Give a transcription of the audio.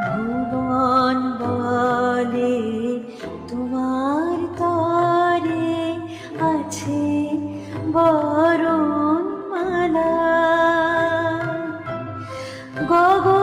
ভুবন বলে তোমার তরে আছে বরণ মালা গগন